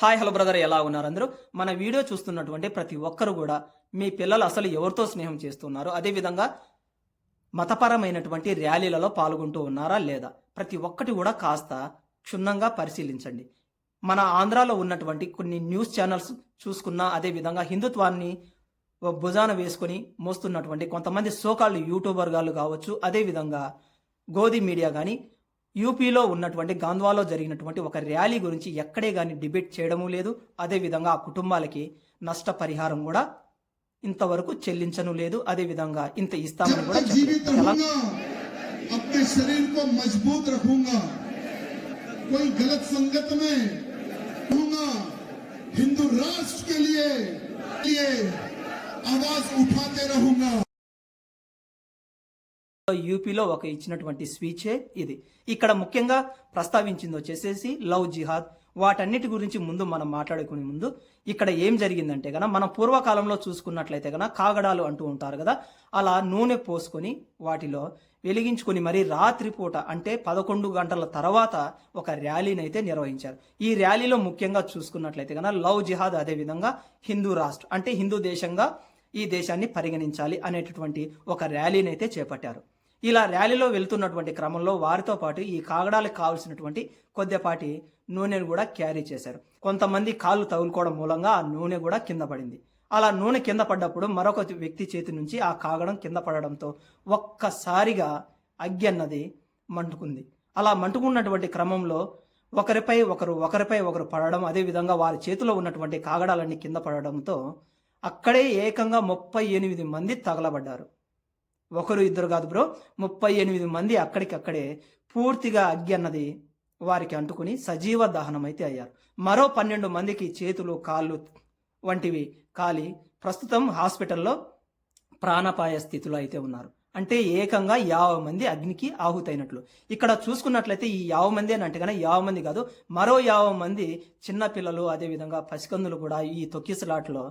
Hi hello brother ఎలా ఉన్నారు అందరూ? మన వీడియో చూస్తున్నటువంటి ప్రతి ఒక్కరు కూడా మీ పిల్లలు అసలు ఎవరితో స్నేహం చేస్తున్నారు? అదేవిధంగా మతపరమైనటువంటి ర్యాలీలలో పాల్గొంటూ ఉన్నారా లేదా? ప్రతి ఒక్కటి కూడా కాస్త క్షుణ్ణంగా పరిశీలించండి. మన ఆంధ్రాలో ఉన్నటువంటి కొన్ని న్యూస్ ఛానల్స్ చూసుకున్నా అదేవిధంగా హిందుత్వాన్ని భుజాన వేసుకొని మోస్తున్నటువంటి కొంతమంది సోకాళ్ళు యూట్యూబర్ గాళ్ళు కావచ్చు అదేవిధంగా గోధి మీడియా కానీ యూపీలో ఉన్నటువంటి గాంధ్వాలో జరిగినటువంటి ఒక ర్యాలీ గురించి ఎక్కడే కానీ డిబేట్ చేయడము లేదు అదేవిధంగా ఆ కుటుంబాలకి నష్టపరిహారం కూడా ఇంతవరకు చెల్లించను లేదు అదేవిధంగా ఇంత ఇస్తామని जब కూడా तक जीवित చెప్పలేదు ఎలా- रहूंगा अपने शरीर को मजबूत रखूंगा कोई गलत संगत में रहूंगा हिंदू राष्ट्र के लिए लिए आवाज उठाते रहूंगा యూపీలో ఒక ఇచ్చినటువంటి స్పీచే ఇది. ఇక్కడ ముఖ్యంగా ప్రస్తావించింది వచ్చేసేసి లవ్ జిహాద్. వాటన్నిటి గురించి ముందు మనం మాట్లాడుకునే ముందు ఇక్కడ ఏం జరిగిందంటే కనుక మనం పూర్వకాలంలో చూసుకున్నట్లయితే గన కాగడాలు అంటూ ఉంటారు కదా అలా నూనె పోసుకొని వాటిలో వెలిగించుకొని మరి రాత్రిపూట అంటే పదకొండు గంటల తర్వాత ఒక ర్యాలీని అయితే నిర్వహించారు. ఈ ర్యాలీలో ముఖ్యంగా చూసుకున్నట్లయితే కదా లవ్ జిహాద్ అదేవిధంగా హిందూ రాష్ట్ర అంటే హిందూ దేశంగా ఈ దేశాన్ని పరిగణించాలి అనేటటువంటి ఒక ర్యాలీని అయితే చేపట్టారు. ఇలా ర్యాలీలో వెళ్తున్నటువంటి క్రమంలో వారితో పాటు ఈ కాగడాలకు కావలసినటువంటి కొద్దిపాటి నూనెను కూడా క్యారీ చేశారు. కొంతమంది కాళ్ళు తగులుకోవడం మూలంగా ఆ నూనె కూడా కింద పడింది. అలా నూనె కింద పడ్డప్పుడు మరొక వ్యక్తి చేతి నుంచి ఆ కాగడం కింద పడడంతో ఒక్కసారిగా అగ్గి అన్నది మంటుకుంది. అలా మంటుకున్నటువంటి క్రమంలో ఒకరిపై ఒకరు ఒకరిపై ఒకరు పడడం అదేవిధంగా వారి చేతిలో ఉన్నటువంటి కాగడాలన్నీ కింద పడడంతో అక్కడే ఏకంగా ముప్పై ఎనిమిది మంది తగలబడ్డారు. ఒకరు ఇద్దరు కాదు బ్రో. ముప్పై ఎనిమిది మంది అక్కడికక్కడే పూర్తిగా అగ్గి అన్నది వారికి అంటుకుని సజీవ దహనం అయితే అయ్యారు. మరో పన్నెండు మందికి చేతులు కాళ్ళు వంటివి కాలి ప్రస్తుతం హాస్పిటల్లో ప్రాణపాయ స్థితిలో అయితే ఉన్నారు. అంటే ఏకంగా యాభై మంది అగ్నికి ఆహుతైనట్లు. ఇక్కడ చూసుకున్నట్లయితే ఈ యాభై మంది అని అంటే కానీ యాభై మంది కాదు మరో యాభై మంది చిన్నపిల్లలు అదేవిధంగా పసికందులు కూడా ఈ తొక్కిసలాట్లో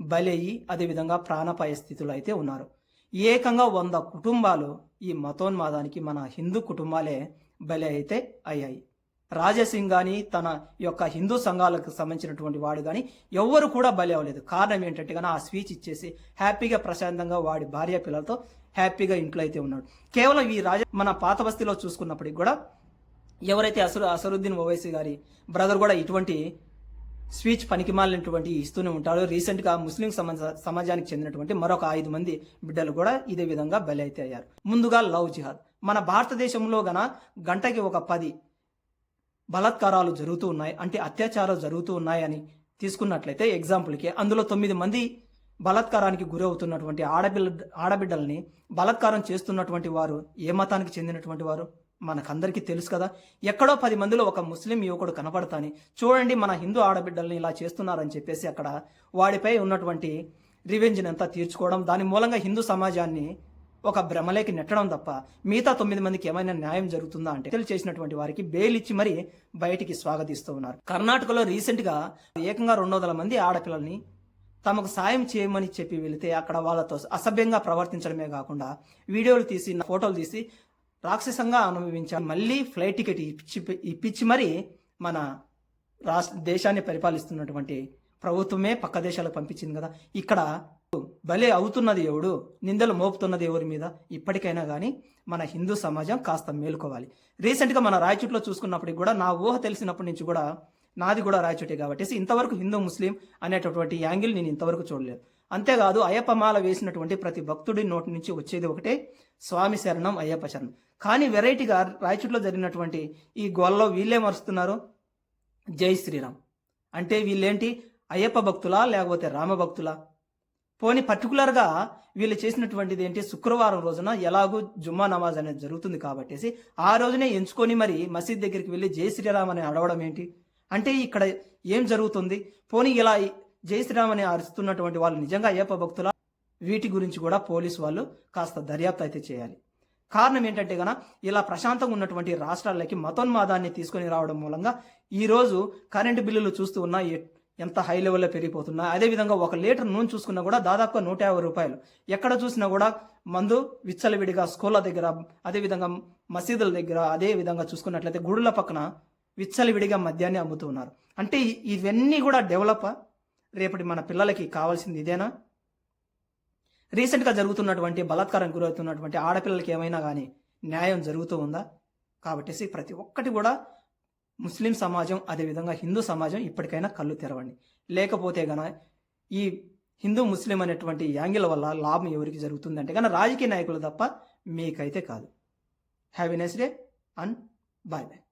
బలయ్యి అదేవిధంగా ప్రాణపాయ స్థితిలో అయితే ఉన్నారు. ఏకంగా వంద కుటుంబాలు ఈ మతోన్మాదానికి మన హిందూ కుటుంబాలే బలి అయితే అయ్యాయి. రాజసింగ్ కానీ తన యొక్క హిందూ సంఘాలకు సంబంధించినటువంటి వాడు కానీ ఎవ్వరు కూడా బలి అవ్వలేదు. కారణం ఏంటంటే కానీ ఆ స్పీచ్ ఇచ్చేసి హ్యాపీగా ప్రశాంతంగా వాడి భార్య పిల్లలతో హ్యాపీగా ఇంట్లో అయితే ఉన్నాడు. కేవలం ఈ రాజ మన పాత బస్తీలో చూసుకున్నప్పటికి కూడా ఎవరైతే అసలు అసరుద్దీన్ ఓవైసీ గారి బ్రదర్ కూడా ఇటువంటి స్పీచ్ పనికిమాలినటువంటి ఇస్తూనే ఉంటాడు రీసెంట్గా ముస్లిం సమాజ సమాజానికి చెందినటువంటి మరొక ఐదు మంది బిడ్డలు కూడా ఇదే విధంగా బలి అయితే అయ్యారు. ముందుగా లవ్ జిహాద్. మన భారతదేశంలో గన గంటకి ఒక పది బలాత్కారాలు జరుగుతూ ఉన్నాయి. అంటే అత్యాచారాలు జరుగుతూ ఉన్నాయని తీసుకున్నట్లయితే ఎగ్జాంపుల్కి అందులో తొమ్మిది మంది బలాత్కారానికి గురవుతున్నటువంటి ఆడబిడ్డ ఆడబిడ్డల్ని బలాత్కారం చేస్తున్నటువంటి వారు ఏ మతానికి చెందినటువంటి వారు? మనకందరికీ తెలుసు కదా. ఎక్కడో పది మందిలో ఒక ముస్లిం యువకుడు కనపడతాని. చూడండి మన హిందూ ఆడబిడ్డల్ని ఇలా చేస్తున్నారని చెప్పేసి అక్కడ వాడిపై ఉన్నటువంటి రివెంజ్ని అంతా తీర్చుకోవడం దాని మూలంగా హిందూ సమాజాన్ని ఒక భ్రమలేకి నెట్టడం తప్ప మిగతా తొమ్మిది మందికి ఏమైనా న్యాయం జరుగుతుందా అంటే తెలియ చేసినటువంటి వారికి బెయిల్ ఇచ్చి మరి బయటికి స్వాగతిస్తూ ఉన్నారు. కర్ణాటకలో రీసెంట్గా ఏకంగా రెండు వందల మంది ఆడపిల్లల్ని తమకు సాయం చేయమని చెప్పి వెళితే అక్కడ వాళ్ళతో అసభ్యంగా ప్రవర్తించడమే కాకుండా వీడియోలు తీసి ఫోటోలు తీసి రాక్షసంగా అనుభవించారు మళ్ళీ ఫ్లైట్ టికెట్ ఇప్పించి ఇప్పించి మరి మన రాష్ట్ర దేశాన్ని పరిపాలిస్తున్నటువంటి ప్రభుత్వమే పక్క దేశాలకు పంపించింది కదా. ఇక్కడ బలే అవుతున్నది ఎవడు? నిందలు మోపుతున్నది ఎవరి మీద? ఇప్పటికైనా కానీ మన హిందూ సమాజం కాస్త మేలుకోవాలి. రీసెంట్గా మన రాయచూట్లో చూసుకున్నప్పటికి కూడా నా ఊహ తెలిసినప్పటి నుంచి కూడా నాది కూడా రాయచోటే కాబట్టి. ఇంతవరకు హిందూ ముస్లిం అనేటటువంటి యాంగిల్ నేను ఇంతవరకు చూడలేదు. అంతేకాదు అయ్యప్ప మాల వేసినటువంటి ప్రతి భక్తుడి నోటి నుంచి వచ్చేది ఒకటే స్వామి శరణం అయ్యప్ప శరణం. కానీ వెరైటీగా రాయచూట్లో జరిగినటువంటి ఈ గోలలో వీళ్ళే మరుస్తున్నారు. జై శ్రీరామ్. అంటే వీళ్ళేంటి? అయ్యప్ప భక్తులా లేకపోతే రామ భక్తులా? పోనీ పర్టికులర్గా వీళ్ళు చేసినటువంటిది ఏంటి? శుక్రవారం రోజున ఎలాగూ జుమ్మా నమాజ్ అనేది జరుగుతుంది కాబట్టేసి ఆ రోజునే ఎంచుకొని మరి మసీద్ దగ్గరికి వెళ్ళి జై శ్రీరామ్ అని అడవడం ఏంటి? అంటే ఇక్కడ ఏం జరుగుతుంది? పోనీ ఇలా జై శ్రీరామ్ అని అరుస్తున్నటువంటి వాళ్ళు నిజంగా అయ్యప్ప భక్తుల? వీటి గురించి కూడా పోలీసు వాళ్ళు కాస్త దర్యాప్తు అయితే చేయాలి. కారణం ఏంటంటే కనుక ఇలా ప్రశాంతంగా ఉన్నటువంటి రాష్ట్రాలకి మతోన్మాదాన్ని తీసుకొని రావడం మూలంగా ఈరోజు కరెంటు బిల్లులు చూస్తూ ఉన్నా ఎంత హై లెవెల్లో పెరిగిపోతున్నా అదేవిధంగా ఒక లీటర్ నూనె చూసుకున్నా కూడా దాదాపుగా నూట యాభై రూపాయలు. ఎక్కడ చూసినా కూడా మందు విచ్చలవిడిగా స్కూళ్ళ దగ్గర అదేవిధంగా మసీదుల దగ్గర అదే విధంగా చూసుకున్నట్లయితే గుడుల పక్కన విచ్చలవిడిగా మద్యాన్ని అమ్ముతూ ఉన్నారు. అంటే ఇవన్నీ కూడా డెవలప్? రేపటి మన పిల్లలకి కావాల్సింది ఇదేనా? రీసెంట్గా జరుగుతున్నటువంటి బలాత్కారం గురవుతున్నటువంటి ఆడపిల్లలకి ఏమైనా కానీ న్యాయం జరుగుతూ ఉందా? కాబట్టి ప్రతి ఒక్కటి కూడా ముస్లిం సమాజం అదేవిధంగా హిందూ సమాజం ఇప్పటికైనా కళ్ళు తెరవండి. లేకపోతే గన ఈ హిందూ ముస్లిం అనేటువంటి యాంగిల్ వల్ల లాభం ఎవరికి జరుగుతుందంటే కానీ రాజకీయ నాయకులు తప్ప మీకైతే కాదు. Have a nice day and bye bye.